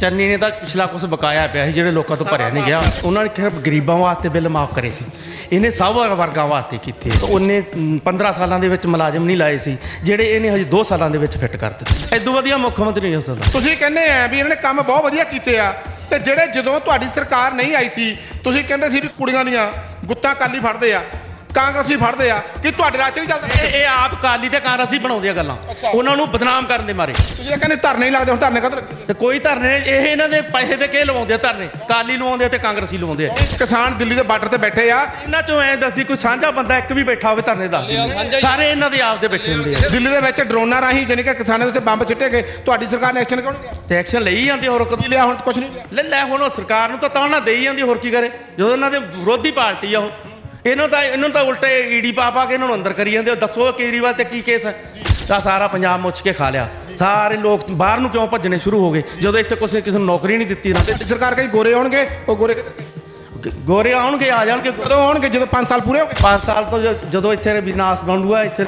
ਚੰਨੀ ਨੇ ਤਾਂ ਪਿਛਲਾ ਕੁਝ ਬਕਾਇਆ ਪਿਆ ਸੀ ਜਿਹੜੇ ਲੋਕਾਂ ਤੋਂ ਭਰਿਆ ਨਹੀਂ ਗਿਆ। ਉਹਨਾਂ ਨੇ ਸਿਰਫ ਗਰੀਬਾਂ ਵਾਸਤੇ ਬਿੱਲ ਮਾਫ ਕਰੇ ਸੀ। ਇਹਨੇ ਸਭ ਵਰਗਾਂ ਵਾਸਤੇ ਕੀਤੇ ਉਹਨੇ ਮ, 15 ਸਾਲਾਂ ਦੇ ਵਿੱਚ ਮੁਲਾਜ਼ਮ ਨਹੀਂ ਲਾਏ ਸੀ ਜਿਹੜੇ ਇਹਨੇ ਹਜੇ 2 ਸਾਲਾਂ ਦੇ ਵਿੱਚ ਫਿੱਟ ਕਰ ਦਿੱਤੇ। ਐਦੋਂ ਵਧੀਆ ਮੁੱਖ ਮੰਤਰੀ ਨਹੀਂ ਹੋ ਸਕਦਾ। ਤੁਸੀਂ ਕਹਿੰਦੇ ਆ ਵੀ ਇਹਨਾਂ ਨੇ ਕੰਮ ਬਹੁਤ ਵਧੀਆ ਕੀਤੇ ਆ ਤੇ ਜਿਹੜੇ ਜਦੋਂ ਤੁਹਾਡੀ ਸਰਕਾਰ ਨਹੀਂ ਆਈ ਸੀ ਤੁਸੀਂ ਕਹਿੰਦੇ ਸੀ ਵੀ ਕੁੜੀਆਂ ਦੀਆਂ ਗੁੱਤਾਂ ਕਾਲੀ ਫੜਦੇ ਆ। ਕਾਂਗਰਸੀ ਫੜਦੇ ਆ ਕਿ ਤੁਹਾਡੇ ਰਾਜ ਚ ਨਹੀਂ ਚੱਲਦਾ? ਇਹ ਇਹ ਆਪ ਕਾਲੀ ਤੇ ਕਾਂਗਰਸੀ ਬਣਾਉਂਦੇ ਆ ਗੱਲਾਂ। ਅੱਛਾ। ਉਹਨਾਂ ਨੂੰ ਬਦਨਾਮ ਕਰਨ ਦੇ ਮਾਰੇ। ਤੁਸੀਂ ਤਾਂ ਕਹਿੰਦੇ ਧਰਨੇ ਨਹੀਂ ਲੱਗਦੇ ਹੁਣ ਧਰਨੇ ਕਦੋਂ ਲੱਗੇ? ਤੇ ਕੋਈ ਧਰਨੇ ਇਹ ਇਹਨਾਂ ਦੇ ਪੈਸੇ ਦੇ ਕੇ ਲਵਾਉਂਦੇ ਆ ਧਰਨੇ। ਕਾਲੀ ਲਵਾਉਂਦੇ ਆ ਤੇ ਕਾਂਗਰਸੀ ਲਵਾਉਂਦੇ ਆ। ਕਿਸਾਨ ਦਿੱਲੀ ਦੇ ਬਾਰਡਰ ਤੇ ਬੈਠੇ ਆ। ਇਹਨਾਂ ਚੋਂ ਐ ਦੱਸਦੀ ਕੋਈ ਸਾਂਝਾ ਬੰਦਾ ਇੱਕ ਵੀ ਬੈਠਾ ਹੋਵੇ ਧਰਨੇ ਦਾ। ਸਾਰੇ ਇਹਨਾਂ ਦੇ ਆਪ ਦੇ ਬੈਠੇ ਹੁੰਦੇ ਆ। ਦਿੱਲੀ ਦੇ ਵਿੱਚ ਡਰੋਨਾਂ ਰਾਹੀਂ ਜਾਨੀ ਕਿ ਕਿਸਾਨਾਂ ਦੇ ਉੱਤੇ ਬੰਬ ਸਿੱਟੇ ਗਏ। ਤੁਹਾਡੀ ਸਰਕਾਰ ਨੇ ਐਕਸ਼ਨ ਕਿਉਂ ਨਹੀਂ ਲਿਆ? ਤੇ ਐਕਸ਼ਨ ਲਈ ਜਾਂਦੇ ਹੋਰ ਕੀ ਲਿਆ ਹੁਣ ਕੁਝ ਨਹੀਂ ਲਿਆ। ਲੈ ਲੈ ਹੁਣ ਉਹ ਸਰਕਾਰ ਨੂੰ ਤਾਂ ਤਾਣਾ ਦੇਈ ਜਾਂਦੀ ਹੋਰ ਕੀ ਕਰੇ? ਜਦੋਂ ਇਹਨਾਂ ਦੇ ਵਿਰੋਧੀ ਪਾਰਟੀ ਆ ਉਹ। ਇਹਨਾਂ ਤਾਂ ਇਹਨਾਂ ਤਾਂ ਉਲਟੇ ਈਡੀ ਪਾ ਪਾ ਕੇ ਇਹਨਾਂ ਨੂੰ ਅੰਦਰ ਕਰੀ ਜਾਂਦੇ ਦੱਸੋ ਕੇਜਰੀਵਾਲ ਤੇ ਕੀ ਕੇਸ ਹੈ? ਤਾਂ ਸਾਰਾ ਪੰਜਾਬ ਮੁੱਚ ਕੇ ਖਾ ਲਿਆ। ਸਾਰੇ ਲੋਕ ਬਾਹਰ ਨੂੰ ਕਿਉਂ ਭੱਜਣੇ ਸ਼ੁਰੂ ਹੋ ਗਏ? ਜਦੋਂ ਇੱਥੇ ਕਿਸੇ ਕਿਸੇ ਨੂੰ ਨੌਕਰੀ ਨਹੀਂ ਦਿੱਤੀ ਨਾ। ਦਿੱਲੀ ਸਰਕਾਰ ਕਹੀ ਗੋਰੇ ਆਉਣਗੇ ਉਹ ਗੋਰੇ? ਗੋਰੇ ਆਉਣਗੇ ਆ ਜਾਣਗੇ। ਕਦੋਂ ਆਉਣਗੇ? ਜਦੋਂ 5 ਸਾਲ ਪੂਰੇ ਹੋ ਗਏ? 5 ਸਾਲ ਤੋਂ ਜਦੋਂ ਇੱਥੇ ਵਿਨਾਸ਼ ਬਣੂਗਾ ਇੱਥੇ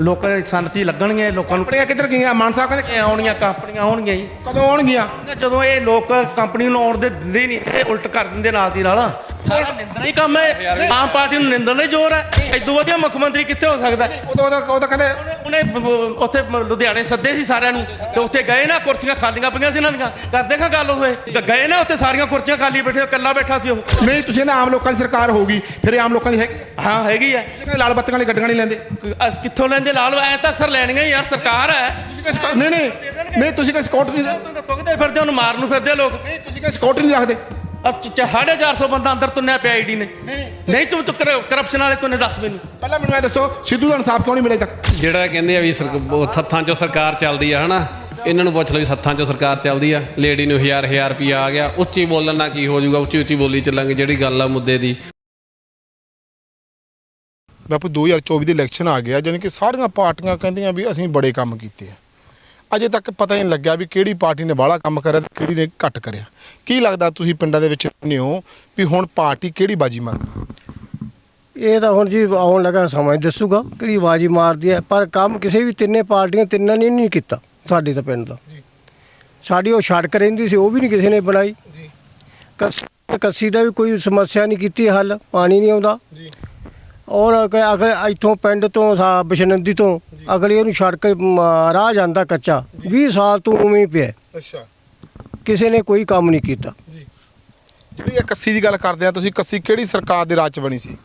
ਲੋਕਾਂ ਦੀ ਸੰਨਤੀ ਲੱਗਣਗੇ ਲੋਕਾਂ ਨੂੰ ਕੰਪਨੀਆਂ ਕਿੱਧਰ ਗਈਆਂ? ਮਾਨ ਸਾਹਿਬ ਕਹਿੰਦੇ ਆਉਣੀਆਂ ਕੰਪਨੀਆਂ ਆਉਣਗੀਆਂ ਜੀ। ਕਦੋਂ ਆਉਣਗੀਆਂ? ਜਦੋਂ ਇਹ ਲੋਕ ਕੰਪਨੀ ਨੂੰ ਆਉਣ ਦੇ ਦਿੰਦੇ ਨਹੀਂ ਇਹ ਉਲਟ ਕਰ ਦਿੰਦੇ ਨਾਲ ਦੀ ਨਾਲ। ਸਾਰਾ ਨਿੰਦਣਾ ਹੀ ਕੰਮ ਹੈ। ਆਮ ਪਾਰਟੀ ਨੂੰ ਨਿੰਦਣ ਦਾ ਹੀ ਜ਼ੋਰ ਹੈ। ਇਦੋਂ ਵਧੀਆ ਮੁੱਖ ਮੰਤਰੀ ਕਿੱਥੇ ਹੋ ਸਕਦਾ ਹੈ? ਉਦੋਂ ਉਹਦਾ ਉਹਦਾ ਕਹਿੰਦੇ ਉਹਨੇ ਬ- ਬ- ਉੱਥੇ ਮ- ਲੁਧਿਆਣੇ ਸੱਦੇ ਸੀ ਸਾਰਿਆਂ ਨੂੰ। ਤੇ ਉੱਥੇ ਗਏ ਨਾ ਕੁਰਸੀਆਂ ਖਾਲੀਆਂ ਪਈਆਂ ਸੀ ਇਹਨਾਂ ਦੀਆਂ। ਕਰਦੇ ਖਾਂ ਗੱਲ ਗ- ਗਏ ਨਾ ਉੱਥੇ ਸਾਰੀਆਂ ਕੁਰਸੀਆਂ ਖਾਲੀ ਬੈਠੇ ਇਕੱਲਾ ਬੈਠਾ ਸੀ ਉਹ। ਨਹੀਂ ਤੁਸੀਂ ਨਾ ਆਮ ਲੋਕਾਂ ਦੀ ਸਰਕਾਰ ਹੋਊਗੀ ਫਿਰ ਇਹ ਆਮ ਲੋਕਾਂ ਦੀ ਹੈ ਹਾਂ ਹੈਗੀ ਆ ਕਹਿੰਦੇ ਲਾਲ ਬੱਤੀਆਂ ਵਾਲੀ ਗੱਡੀਆਂ ਨਹੀਂ ਲੈਂਦੇ। ਅਸ ਕਿੱਥੋਂ ਲੈਂਦੇ ਲਾਲ? ਐ ਤਾਂ ਅਕਸਰ ਲੈਣੀਆਂ ਹੀ ਯਾਰ ਸਰਕਾਰ ਹੈ। ਤੁਸੀਂ ਕਹਿੰਦੇ ਸਕੌ- ਨਹੀਂ ਨਹੀਂ। ਨਹੀਂ ਤੁਸੀਂ ਕਹਿੰਦੇ ਸਕਾਊਟ ਨਹੀਂ ਤੂੰ ਤਾਂ ਤੁਗਦੇ ਫਿਰਦੇ ਉਹਨੂੰ ਮਾਰਨ ਨੂੰ ਫਿਰਦੇ ਲੋਕ। ਨਹੀਂ ਤੁਸੀਂ ਕਹਿੰਦੇ ਸਕਾਊਟ ਨਹੀਂ ਰੱਖਦੇ। ਅਬ 450 ਬੰਦਾ ਅੰਦਰ ਤੁੰਨਿਆ ਪਿਆ ਆਈਡੀ ਨੇ। ਨਹੀਂ। ਤੂੰ ਤੂੰ ਕਰਪਸ਼ਨ ਵਾਲੇ ਤੁੰਨੇ ਦੱਸ ਮੈਨੂੰ। ਪਹਿਲਾਂ ਮੈਨੂੰ ਇਹ ਦੱਸੋ ਸਿੱਧੂ ਦਾ ਇਨਸਾਫ ਕਿਉਂ ਨਹੀਂ ਮਿਲੇ ਤੱਕ ਜਿਹੜਾ ਕਹਿੰਦੇ ਆ ਵੀ ਸਰਕ- ਉਹ ਸੱਥਾਂ 'ਚੋਂ ਸਰਕਾਰ ਚੱਲਦੀ ਆ ਹਨਾ? ਇਹਨਾਂ ਨੂੰ ਪੁੱਛ ਲਓ ਵੀ ਸੱਥਾਂ 'ਚੋਂ ਸਰਕਾਰ ਚੱਲਦੀ ਆ। ਲੇਡੀ ਨੂੰ ਹਜ਼ਾਰ ਹਜ਼ਾਰ ਰੁਪਿਆ ਆ ਗਿਆ। ਉੱਚੀ ਬੋਲਣ ਨਾਲ ਕੀ ਹੋ ਜਾਊਗਾ? ਉੱਚੀ ਉੱਚੀ ਬੋਲੀ ਚੱਲਾਂਗੇ ਜਿਹੜੀ ਗੱਲ ਆ ਮੁੱਦੇ ਦੀ। ਬਾਪੂ 2024 ਦੀ ਇਲੈਕਸ਼ਨ ਆ ਗਿਆ ਜਾਨੀ ਕਿ ਸਾਰੀਆਂ ਪਾਰਟੀਆਂ ਕਹਿੰਦੀਆਂ ਵੀ ਅਸੀਂ ਬੜੇ ਕੰਮ ਕੀਤੇ ਆ। ਅਜੇ ਤੱਕ ਪਤਾ ਹੀ ਨਹੀਂ ਲੱਗਿਆ ਵੀ ਕਿਹੜੀ ਪਾਰਟੀ ਨੇ ਬਾਹਲਾ ਕੰਮ ਕਰਿਆ ਤੇ ਕਿਹੜੀ ਨੇ ਘੱਟ ਕਰਿਆ। ਕੀ ਲੱਗਦਾ ਤੁਸੀਂ ਪਿੰਡਾਂ ਦੇ ਵਿੱਚ ਰਹਿੰਦੇ ਹੋ ਵੀ ਹੁਣ ਪਾਰਟੀ ਕਿਹੜੀ ਬਾਜੀ ਮਾਰੂ ਇਹ ਤਾਂ ਹੁਣ ਜੀ ਆਉਣ ਲੱਗਾ ਸਮਾਂ ਹੀ ਦੱਸੂਗਾ ਕਿਹੜੀ ਆਵਾਜ਼ ਮਾਰਦੀ ਹੈ ਪਰ ਕੰਮ ਕਿਸੇ ਵੀ ਤਿੰਨੇ ਪਾਰਟੀਆਂ ਤਿੰਨਾਂ ਨੇ ਨਹੀਂ ਕੀਤਾ ਸਾਡੇ ਤਾਂ ਪਿੰਡ ਦਾ। ਸਾਡੀ ਉਹ ਸੜਕ ਰਹਿੰਦੀ ਸੀ ਉਹ ਵੀ ਨਹੀਂ ਕਿਸੇ ਨੇ ਬਣਾਈ। ਕੱਸ ਕੱਸੀ ਦਾ ਵੀ ਕੋਈ ਸਮੱਸਿਆ ਨਹੀਂ ਕੀਤੀ ਹੱਲ ਪਾਣੀ ਨਹੀਂ ਆਉਂਦਾ। ਔਰ ਅਗ- ਅਗਲੇ ਇੱਥੋਂ ਪਿੰਡ ਤੋਂ ਸਾ ਬਸ਼ਨੰਦੀ ਤੋਂ ਅਗਲੇ ਉਹਨੂੰ ਸੜਕ ਮ, ਰਾਹ ਜਾਂਦਾ ਕੱਚਾ। 20 ਸਾਲ ਤੋਂ ਉਵੇਂ ਹੀ ਪਿਆ। ਅੱਛਾ। ਕਿਸੇ ਨੇ ਕੋਈ ਕੰਮ ਨਹੀਂ ਕੀਤਾ। ਜਿਹੜੀ ਇਹ ਕੱਸੀ ਦੀ ਗੱਲ ਕਰਦੇ ਆ ਤੁਸੀਂ ਕੱਸੀ ਕਿਹੜੀ ਸਰਕਾਰ ਦੇ ਰਾਜ ਚ ਬਣੀ ਸੀ?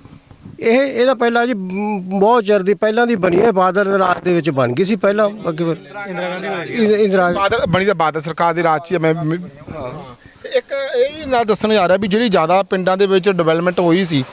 ਇਹ ਇਹਦਾ ਪਹਿਲਾਂ ਜੀ ਮ, ਬਹੁਤ ਚਿਰ ਦੀ ਪਹਿਲਾਂ ਦੀ ਬਣੀ ਹੈ ਬਾਦਲ ਦੇ ਰਾਜ ਦੇ ਵਿੱਚ ਬਣ ਗਈ ਸੀ ਪਹਿਲਾਂ। ਅੱਗੇ ਇੰਦਰਾ ਗਾਂਧੀ ਇੰਦਰਾ ਬਾਦਲ ਬਣੀ ਤਾਂ ਬਾਦਲ ਸਰਕਾਰ ਦੇ ਰਾਜ ਚ ਹੀ ਆ, ਮੈਂ ਇੱਕ ਇਹ ਵੀ ਨਾ ਦੱਸਣ ਜਾ ਰਿਹਾ ਵੀ ਜਿਹੜੀ ਜ਼ਿਆਦਾ ਪਿੰਡਾਂ ਦੇ ਵਿੱਚ ਡਿਵੈਲਪਮੈਂਟ ਹੋਈ ਸੀ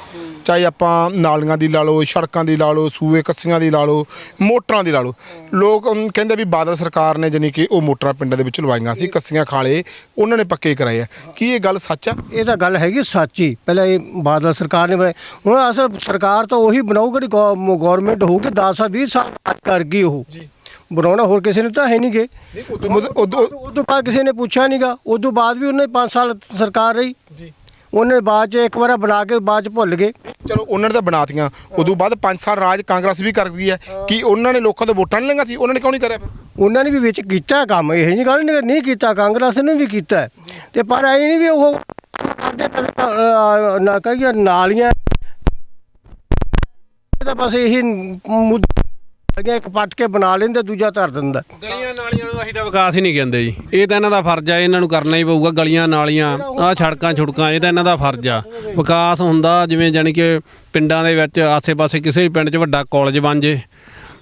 ਚਾਹੇ ਆਪਾਂ ਨਾਲੀਆਂ ਦੀ ਲਾ ਲਓ ਸੜਕਾਂ ਦੀ ਲਾ ਲਓ ਸੂਏ ਕੱਸੀਆਂ ਦੀ ਲਾ ਲਓ ਮੋਟਰਾਂ ਦੀ ਲਾ ਲਓ। ਲੋਕ ਅਮ, ਕਹਿੰਦੇ ਵੀ ਬਾਦਲ ਸਰਕਾਰ ਨੇ ਜਾਨੀ ਕਿ ਉਹ ਮੋਟਰਾਂ ਪਿੰਡਾਂ ਦੇ ਵਿੱਚ ਲਵਾਈਆਂ ਸੀ ਕੱਸੀਆਂ ਖਾਲੇ ਉਹਨਾਂ ਨੇ ਪੱਕੇ ਕਰਾਏ ਆ। ਕੀ ਇਹ ਗੱਲ ਸੱਚ ਆ? ਇਹ ਤਾਂ ਗੱਲ ਹੈਗੀ ਸੱਚੀ ਪਹਿਲਾਂ ਇਹ ਬਾਦਲ ਸਰਕਾਰ ਨੇ ਬਣਾਈ ਹੁਣ ਅਸਲ ਸਰਕਾਰ ਤਾਂ ਉਹੀ ਬਣਾਊ ਜਿਹੜੀ ਗਵਰਨਮੈਂਟ ਹੋਊਗੀ 10 ਸਾਲ 20 ਸਾਲ ਬਾਅਦ ਕਰ ਗਈ ਉਹ ਬਣਾਉਣਾ ਹੋਰ ਕਿਸੇ ਨੇ ਤਾਂ ਹੈ ਨਹੀਂਗੇ। ਉਦੋਂ ਉਦੋਂ ਉਸ ਤੋਂ ਬਾਅਦ ਕਿਸੇ ਨੇ ਪੁੱਛਿਆ ਨਹੀਂਗਾ। ਉਸ ਤੋਂ ਬਾਅਦ ਵੀ ਉਹਨੇ 5 ਸਾਲ ਸਰਕਾਰ ਰਹੀ। ਜੀ। ਉਹਨੇ ਬਾਅਦ ਚ ਇੱਕ ਵਾਰ ਬਣਾ ਕੇ ਬਾਅਦ ਚ ਭੁੱਲ ਗਏ। ਚਲੋ ਉਹਨਾਂ ਨੇ ਤਾਂ ਬਣਾਤੀਆਂ। ਉਦੋਂ ਬਾਅਦ 5 ਸਾਲ ਰਾਜ ਕਾਂਗਰਸ ਵੀ ਕਰ ਗਈ ਹੈ ਕਿ ਉਹਨਾਂ ਨੇ ਲੋਕਾਂ ਤੋਂ ਵੋਟਾਂ ਨਹੀਂ ਲਈਆਂ ਸੀ ਉਹਨਾਂ ਨੇ ਕਿਉਂ ਨਹੀਂ ਕਰਿਆ ਫਿਰ? ਉਹਨਾਂ ਨੇ ਵੀ ਵਿੱਚ ਕੀਤਾ ਕੰਮ ਇਹ ਨਹੀਂ ਗੱਲ ਨਹੀਂ ਕੀਤਾ ਕਾਂਗਰਸ ਨੇ ਵੀ ਕੀਤਾ। ਤੇ ਪਰ ਐ ਨਹੀਂ ਵੀ ਉਹ ਕਰਦੇ ਤਾਂ, ਨਾ ਕਹੀਏ ਨਾਲੀਆਂ। ਤਾਂ ਬਸ ਇਹੀ ਮੁੱਦਾ ਇੱਕ ਪੱਟ ਕੇ ਬਣਾ ਲੈਂਦੇ, ਦੂਜਾ ਧਰ ਦਿੰਦਾ। ਗਲੀਆਂ ਨਾਲੀਆਂ ਨੂੰ ਅਸੀਂ ਤਾਂ ਵਿਕਾਸ ਹੀ ਨਹੀਂ ਕਹਿੰਦੇ ਜੀ। ਇਹ ਤਾਂ ਇਹਨਾਂ ਦਾ ਫਰਜ਼ ਆ, ਇਹਨਾਂ ਨੂੰ ਕਰਨਾ ਹੀ ਪਊਗਾ, ਗਲੀਆਂ ਨਾਲੀਆਂ, ਆਹ ਸੜਕਾਂ, ਛੁੜਕਾਂ, ਇਹ ਤਾਂ ਇਹਨਾਂ ਦਾ ਫਰਜ਼ ਆ। ਵਿਕਾਸ ਹੁੰਦਾ, ਜਿਵੇਂ ਜਾਣੀ ਕਿ ਪਿੰਡਾਂ ਦੇ ਵਿੱਚ, ਆਸੇ-ਪਾਸੇ ਕਿਸੇ ਵੀ ਪਿੰਡ 'ਚ ਵੱਡਾ ਕਾਲਜ ਬਣ ਜੇ,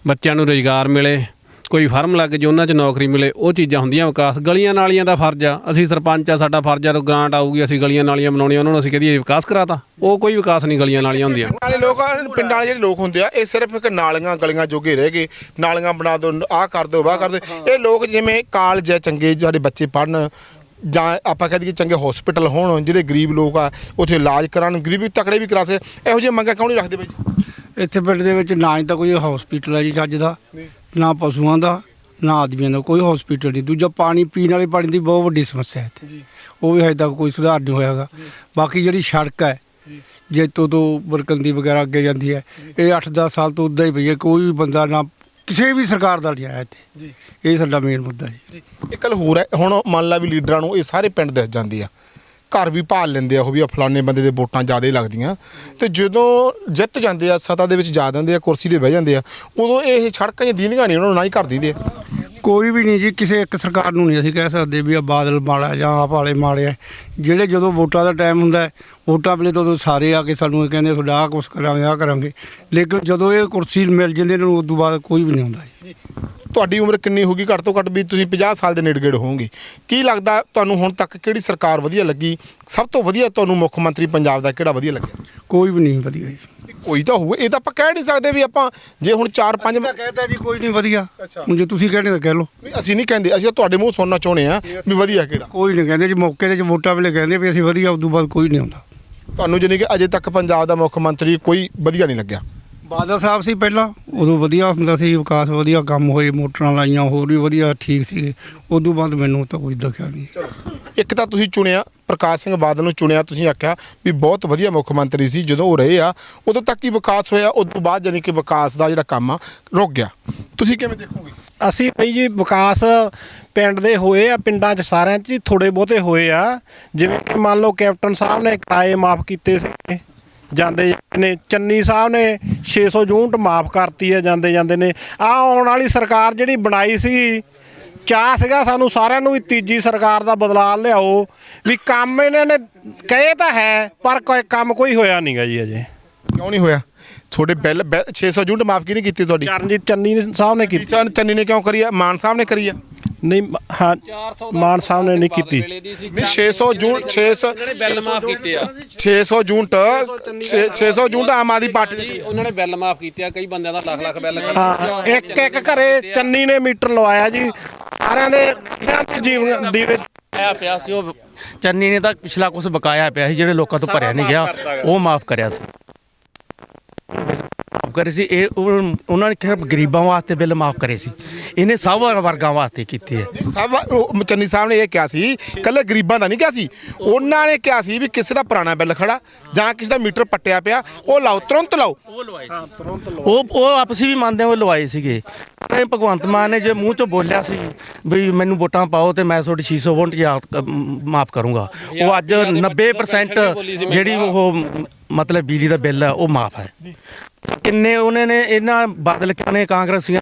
ਬੱਚਿਆਂ ਨੂੰ ਰੁਜ਼ਗਾਰ ਮਿਲੇ ਕੋਈ ਫਰਮ ਲੱਗ ਜੇ ਉਹਨਾਂ 'ਚ ਨੌਕਰੀ ਮਿਲੇ ਉਹ ਚੀਜ਼ਾਂ ਹੁੰਦੀਆਂ ਵਿਕਾਸ। ਗਲੀਆਂ ਨਾਲੀਆਂ ਦਾ ਫਰਜ਼ ਆ। ਅਸੀਂ ਸਰਪੰਚ ਆ ਸਾਡਾ ਫਰਜ਼ ਆ ਗ੍ਰਾਂਟ ਆਊਗੀ ਅਸੀਂ ਗਲੀਆਂ ਨਾਲੀਆਂ ਬਣਾਉਣੀਆਂ ਉਹਨਾਂ ਨੂੰ ਅਸੀਂ ਕਹਦੀਏ ਵਿਕਾਸ ਕਰਾਤਾ। ਉਹ ਕੋਈ ਵਿਕਾਸ ਨਹੀਂ ਗਲੀਆਂ ਨਾਲੀਆਂ ਹੁੰਦੀਆਂ। ਨਾਲੇ ਲੋਕ ਪਿੰਡਾਂ ਵਾਲੇ ਜਿਹੜੇ ਲੋਕ ਹੁੰਦੇ ਆ ਇਹ ਸਿਰਫ ਇੱਕ ਨਾਲੀਆਂ ਗਲੀਆਂ ਜੋਗੇ ਰਹਿ ਗਏ। ਨਾਲੀਆਂ ਬਣਾ ਦਿਓ ਆਹ ਕਰ ਦਿਓ ਵਾਹ ਕਰ ਦਿਓ ਇਹ ਲੋਕ ਜਿਵੇਂ ਕਾਲਜ ਹੈ ਚੰਗੇ ਸਾਡੇ ਬੱਚੇ ਪੜਨ ਜਾਂ ਆਪਾਂ ਕਹਿ ਦਈਏ ਚੰਗੇ ਹਸਪੀਟਲ ਹੋਣ ਜਿਹੜੇ ਗਰੀਬ ਲੋਕ ਆ ਉੱਥੇ ਇਲਾਜ ਕਰਾਉਣ ਗਰੀਬੀ ਤਕੜੇ ਵੀ ਕਰਾ ਸੇ ਇਹੋ ਜਿਹੇ ਮੰਗਾਂ ਕਿਉਂ ਨਹੀਂ ਰੱਖਦੇ ਬਾਈ ਜੀ? ਇੱਥੇ ਪਿੰਡ ਦੇ ਵਿੱਚ ਨਾ ਹੀ ਤਾਂ ਕੋਈ ਹਸਪੀਟਲ ਹੈ ਜੀ ਚੱਜ ਦਾ ਨਾ ਪਸ਼ੂਆਂ ਦਾ ਨਾ ਆਦਮੀਆਂ ਦਾ ਕੋਈ ਹਸਪੀਟਲ ਨਹੀਂ। ਦੂਜਾ ਪਾਣੀ ਪੀਣ ਵਾਲੇ ਪਾਣੀ ਦੀ ਬਹੁਤ ਵੱਡੀ ਸਮੱਸਿਆ ਹੈ ਇੱਥੇ। ਉਹ ਵੀ ਹਜੇ ਤੱਕ ਕੋਈ ਸੁਧਾਰ ਨਹੀਂ ਹੋਇਆਗਾ। ਬਾਕੀ ਜਿਹੜੀ ਸੜਕ ਹੈ ਜੈਤੋ ਤੋਂ ਬਰਕੰਦੀ ਵਗੈਰਾ ਅੱਗੇ ਜਾਂਦੀ ਹੈ ਇਹ 8-10 ਸਾਲ ਤੋਂ ਉਦਾਂ ਹੀ ਪਈ ਹੈ। ਕੋਈ ਵੀ ਬੰਦਾ ਨਾ ਕਿਸੇ ਵੀ ਸਰਕਾਰ ਦਾ ਨਹੀਂ ਆਇਆ ਇੱਥੇ। ਜੀ। ਇਹ ਸਾਡਾ ਮੇਨ ਮੁੱਦਾ ਜੀ। ਇੱਕ ਗੱਲ ਹੋਰ ਹੈ ਹੁਣ ਮੰਨ ਲਾ ਵੀ ਲੀਡਰਾਂ ਨੂੰ ਇਹ ਸਾਰੇ ਪਿੰਡ ਦਿਸ ਜਾਂਦੇ ਆ। ਘਰ ਵੀ ਭਾਲ ਲੈਂਦੇ ਆ ਉਹ ਵੀ ਆ ਫਲਾਣੇ ਬੰਦੇ ਦੇ ਵੋਟਾਂ ਜ਼ਿਆਦਾ ਹੀ ਲੱਗਦੀਆਂ। ਤੇ ਜਦੋਂ ਜਿੱਤ ਜਾਂਦੇ ਆ ਸਤਾ ਦੇ ਵਿੱਚ ਜਾ ਦਿੰਦੇ ਆ ਕੁਰਸੀ ਤੇ ਬਹਿ ਜਾਂਦੇ ਆ ਉਦੋਂ ਇਹ ਸੜਕਾਂ ਜਾਂ ਦੀਨਗਾ ਨਹੀਂ ਉਹਨਾਂ ਨੂੰ ਨਾ ਹੀ ਕਰ ਦਿੰਦੇ ਆ। ਕੋਈ ਵੀ ਨਹੀਂ ਜੀ ਕਿਸੇ ਇੱਕ ਸਰਕਾਰ ਨੂੰ ਨਹੀਂ ਅਸੀਂ ਕਹਿ ਸਕਦੇ ਵੀ ਆ ਬਾਦਲ ਮਾੜਾ ਜਾਂ ਆਪ ਵਾਲੇ ਮਾੜੇ ਆ। ਜਿਹੜੇ ਜਦੋਂ ਵੋਟਾਂ ਦਾ ਟਾਈਮ ਹੁੰਦਾ ਹੈ, ਵੋਟਾਂ ਵੇਲੇ ਤਾਂ ਉਦੋਂ ਸਾਰੇ ਆ ਕੇ ਸਾਨੂੰ ਇਹ ਕਹਿੰਦੇ ਤੁਹਾਡਾ ਆਹ ਕੁਛ ਕਰਾਂਗੇ ਆਹ ਕਰਾਂਗੇ। ਲੇਕਿਨ ਜਦੋਂ ਇਹ ਕੁਰਸੀ ਮਿਲ ਜਾਂਦੀ ਇਹਨਾਂ ਨੂੰ ਉਸ ਤੋਂ ਬਾਅਦ ਕੋਈ ਵੀ ਨਹੀਂ ਹੁੰਦਾ ਜੀ। ਤੁਹਾਡੀ ਉਮਰ ਕਿੰਨੀ ਹੋਗੀ ਘੱਟ ਤੋਂ ਘੱਟ ਵੀ ਤੁਸੀਂ 50 ਸਾਲ ਦੇ ਨੇੜੇ ਗੇੜ ਹੋਵੋਗੇ। ਕੀ ਲੱਗਦਾ ਤੁਹਾਨੂੰ ਹੁਣ ਤੱਕ ਕਿਹੜੀ ਸਰਕਾਰ ਵਧੀਆ ਲੱਗੀ? ਸਭ ਤੋਂ ਵਧੀਆ ਤੁਹਾਨੂੰ ਮੁੱਖ ਮੰਤਰੀ ਪੰਜਾਬ ਦਾ ਕਿਹੜਾ ਵਧੀਆ ਲੱਗਿਆ? ਕੋਈ ਵੀ ਨਹੀਂ ਵਧੀਆ ਜੀ। ਕੋਈ ਤਾਂ ਹੋਵੇ ਇਹ ਤਾਂ ਆਪਾਂ ਕਹਿ ਨਹੀਂ ਸਕਦੇ ਵੀ ਆਪਾਂ ਜੇ ਹੁਣ 4-5 ਮੈਂ ਕਹਿੰਦਾ ਜੀ ਕੋਈ ਨਹੀਂ ਵਧੀਆ। ਅੱਛਾ। ਹੁਣ ਜੇ ਤੁਸੀਂ ਕਹਿੰਦੇ ਤਾਂ ਕਹਿ ਲਓ। ਅਸੀਂ ਨਹੀਂ ਕਹਿੰਦੇ ਅਸੀਂ ਤਾਂ ਤੁਹਾਡੇ ਮੂੰਹ ਸੁਣਨਾ ਚਾਹੁੰਦੇ ਆ ਵੀ ਵਧੀਆ ਕਿਹੜਾ। ਕੋਈ ਨਹੀਂ ਕਹਿੰਦੇ ਜੀ ਮੌਕੇ ਤੇ ਜੇ ਵੋਟਾਂ ਵੇਲੇ ਕਹਿੰਦੇ ਵੀ ਅਸੀਂ ਵਧੀਆ ਉਸ ਤੋਂ ਬਾਅਦ ਕੋਈ ਨਹੀਂ ਹੁੰਦਾ ਤੁਹਾਨੂੰ ਜਾਨੀ ਕਿ ਅਜੇ ਤੱਕ ਪੰਜਾਬ ਦਾ ਮੁੱਖ ਮੰਤਰੀ ਕੋਈ ਵਧੀਆ ਨਹੀਂ ਲੱਗਿਆ। ਬਾਦਲ ਸਾਹਿਬ ਸੀ ਪਹਿਲਾਂ ਉਦੋਂ ਵਧੀਆ ਹੁੰਦਾ ਸੀ ਵਿਕਾਸ ਵਧੀਆ ਕੰਮ ਹੋਏ ਮੋਟਰਾਂ ਲਾਈਆਂ ਹੋਰ ਵੀ ਵਧੀਆ ਠੀਕ ਸੀ ਤੋਂ ਬਾਅਦ ਮੈਨੂੰ ਤਾਂ ਕੋਈ ਦਿਖਿਆ ਨਹੀਂ। ਇੱਕ ਤਾਂ ਤੁਸੀਂ ਚੁਣਿਆ ਪ੍ਰਕਾਸ਼ ਸਿੰਘ ਬਾਦਲ ਨੂੰ ਚੁਣਿਆ ਤੁਸੀਂ ਆਖਿਆ ਵੀ ਬਹੁਤ ਵਧੀਆ ਮੁੱਖ ਮੰਤਰੀ ਸੀ ਜਦੋਂ ਉਹ ਰਹੇ ਆ ਉਦੋਂ ਤੱਕ ਹੀ ਵਿਕਾਸ ਹੋਇਆ ਉਸ ਤੋਂ ਬਾਅਦ ਜਾਨੀ ਕਿ ਵਿਕਾਸ ਦਾ ਜਿਹੜਾ ਕੰਮ ਆ ਰੁਕ ਗਿਆ। ਤੁਸੀਂ ਕਿਵੇਂ ਦੇਖੋਗੇ? ਅਸੀਂ ਬਈ ਜੀ ਵਿਕਾਸ ਪਿੰਡ ਦੇ ਹੋਏ ਆ ਪਿੰਡਾਂ 'ਚ ਸਾਰਿਆਂ 'ਚ ਥੋੜੇ ਬਹੁਤੇ ਹੋਏ ਆ। ਜਿਵੇਂ ਕਿ ਮੰਨ ਲਓ ਕੈਪਟਨ ਸਾਹਿਬ ਨੇ ਕਿਰਾਏ ਮਾਫ ਕੀਤੇ ਸੀ ਜਾਂਦੇ ਜਾਂਦੇ ਨੇ ਚੰਨੀ ਸਾਹਿਬ ਨੇ 600 ਯੂਨਿਟ ਮਾਫ ਕਰਤੀ ਹੈ ਜਾਂਦੇ ਜਾਂਦੇ ਨੇ। ਆ ਆਉਣ ਵਾਲੀ ਸਰਕਾਰ ਜਿਹੜੀ ਬਣਾਈ ਸੀ ਚਾਹ ਸੀਗਾ ਸਾਨੂੰ ਸਾਰਿਆਂ ਨੂੰ ਵੀ ਤੀਜੀ ਸਰਕਾਰ ਦਾ ਬਦਲਾਅ ਲਿਆਓ। ਵੀ ਕੰਮ ਇਹਨਾਂ ਨੇ ਕਹੇ ਤਾਂ ਹੈ ਪਰ ਕੋਈ ਕੰਮ ਕੋਈ ਹੋਇਆ ਨਹੀਂਗਾ ਜੀ ਅਜੇ। ਕਿਉਂ ਨਹੀਂ ਹੋਇਆ? ਤੁਹਾਡੇ ਬਿੱਲ ਬਿੱਲ 600 ਯੂਨਿਟ ਮਾਫ ਕਿਹਨੇ ਕੀਤੀ ਤੁਹਾਡੀ? ਚਰਨਜੀਤ ਚੰਨੀ ਸਾਹਿਬ ਨੇ ਕੀਤੀ। ਚੰਨ- ਚੰਨੀ ਨੇ ਕਿਉਂ ਕਰੀ ਆ? ਮਾਨ ਸਾਹਿਬ ਨੇ ਕਰੀ ਆ? ਨਹੀਂ ਹਾਂ ਮਾਨ ਸਾਹਿਬ ਨੇ ਨਹੀਂ ਕੀਤੀ। ਨਹੀਂ 600 ਜੂਨ 600 ਬਿੱਲ ਮਾਫ ਕੀਤੇ ਆ। 600 ਯੂਨਿਟ 600 ਯੂਨਿਟ ਆਮ ਆਦਮੀ ਪਾਰਟੀ ਨੇ ਜੀ ਉਹਨਾਂ ਨੇ ਬਿੱਲ ਮਾਫ ਕੀਤੇ ਆ ਕਈ ਬੰਦਿਆਂ ਦਾ ਲੱਖ ਲੱਖ ਬਿੱਲ ਹਾਂ ਇੱਕ ਇੱਕ ਘਰੇ ਚੰਨੀ ਨੇ ਮੀਟਰ ਲਵਾਇਆ ਜੀ ਸਾਰਿਆਂ ਦੇ ਜੀਵਨ ਦੀ ਵਿੱਚ। ਆਇਆ ਪਿਆ ਸੀ ਉਹ। ਚੰਨੀ ਨੇ ਤਾਂ ਪਿਛਲਾ ਕੁਝ ਬਕਾਇਆ ਪਿਆ ਸੀ ਜਿਹੜੇ ਲੋਕਾਂ ਤੋਂ ਭਰਿਆ ਨਹੀਂ ਗਿਆ ਉਹ ਮਾਫ ਕਰਿਆ ਸੀ। ਮਾਫ ਕਰੇ ਸੀ ਇਹ ਉਹ- ਉਹਨਾਂ ਨੇ ਸਿਰਫ ਗਰੀਬਾਂ ਵਾਸਤੇ ਬਿੱਲ ਮਾਫ ਕਰੇ ਸੀ। ਇਹਨੇ ਸਭ ਵਰਗਾਂ ਵਾਸਤੇ ਕੀਤੇ ਹੈ ਸਭ ਉਹ ਚੰਨੀ ਸਾਹਿਬ ਨੇ ਇਹ ਕਿਹਾ ਸੀ ਕੱਲੇ ਗਰੀਬਾਂ ਦਾ ਨਹੀਂ ਕਿਹਾ ਸੀ। ਉਹਨਾਂ ਨੇ ਕਿਹਾ ਸੀ ਵੀ ਕਿਸੇ ਦਾ ਪੁਰਾਣਾ ਬਿੱਲ ਖੜਾ ਜਾਂ ਕਿਸੇ ਦਾ ਮੀਟਰ ਪੱਟਿਆ ਪਿਆ ਉਹ ਲਾਓ ਤੁਰੰਤ ਲਾਓ। ਉਹ ਲਵਾਏ ਸੀ। ਉਹ ਉਹ ਆਪਸੀ ਵੀ ਮੰਨਦੇ ਆ, ਉਹ ਲਵਾਏ ਸੀਗੇ। ਇਹ ਭਗਵੰਤ ਮਾਨ ਨੇ ਜੇ ਮੂੰਹ ਚੋਂ ਬੋਲਿਆ ਸੀ ਵੀ ਮੈਨੂੰ ਵੋਟਾਂ ਪਾਓ ਤੇ ਮੈਂ ਤੁਹਾਡੀ 600 ਵੋਟ ਮਾਫ ਕਰੂੰਗਾ। ਉਹ ਅੱਜ 90% ਜਿਹੜੀ ਉਹ ਮਤਲਬ ਬਿਜਲੀ ਦਾ ਬਿੱਲ ਹੈ ਉਹ ਮਾਫ ਹੈ। ਕਿੰਨੇ ਉਹਨੇ ਨੇ ਇਹਨਾਂ ਬਾਦਲ ਕਿਆ ਨੇ ਕਾਂਗਰਸੀਆਂ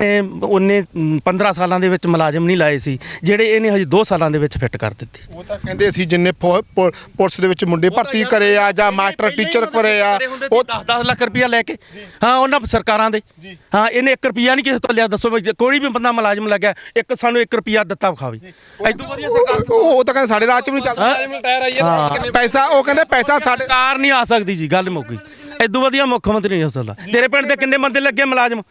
ਨੇ, ਉਹਨੇ 15 ਸਾਲਾਂ ਦੇ ਵਿੱਚ ਮੁਲਾਜ਼ਮ ਨਹੀਂ ਲਾਏ ਸੀ ਜਿਹੜੇ ਇਹਨੇ ਹਜੇ 2 ਸਾਲਾਂ ਦੇ ਵਿੱਚ ਫਿੱਟ ਕਰ ਦਿੱਤੇ। ਉਹ ਤਾਂ ਕਹਿੰਦੇ ਸੀ ਜਿੰਨੇ ਪੁਲਿਸ ਦੇ ਵਿੱਚ ਮੁੰਡੇ ਭਰਤੀ ਕਰੇ ਆ ਜਾਂ ਮਾਸਟਰ ਟੀਚਰ ਕਰੇ ਆ ਉਹ 10-10 ਲੱਖ ਰੁਪਇਆ ਲੈ ਕੇ। ਹਾਂ ਉਹਨਾਂ ਸਰਕਾਰਾਂ ਦੇ। ਹਾਂ ਇਹਨੇ 1 ਰੁਪਿਆ ਨਹੀਂ ਕਿਸੇ ਤੋਂ ਲਿਆ ਦੱਸੋ ਕੋਈ ਵੀ ਬੰਦਾ ਮੁਲਾਜ਼ਮ ਲੱਗਿਆ ਇੱਕ ਸਾਨੂੰ 1 ਰੁਪਿਆ ਦਿੱਤਾ ਵਿਖਾਵੇ। ਐਦੋਂ ਵਧੀਆ ਸਰਕਾਰ ਉਹ ਤਾਂ ਕਹਿੰਦੇ ਸਾਡੇ ਰਾਜ ਚ ਵੀ ਨਹੀਂ ਚੱਲਦਾ। ਪੈਸਾ ਉਹ ਕਹਿੰਦੇ ਪੈਸਾ ਸਾਡੇ ਸਰਕਾਰ ਨਹੀਂ ਆ ਸਕਦੀ ਜੀ ਗੱਲ ਮੁੱਕ ਗਈ। ਐਦੋਂ ਵਧੀਆ ਮੁੱਖ ਮੰਤਰੀ ਨਹੀਂ ਹੋ ਸਕਦਾ। ਤੇਰੇ ਪਿੰਡ ਦੇ ਕਿੰਨੇ ਬੰਦੇ ਲੱਗੇ ਮੁਲਾਜ਼ਮ?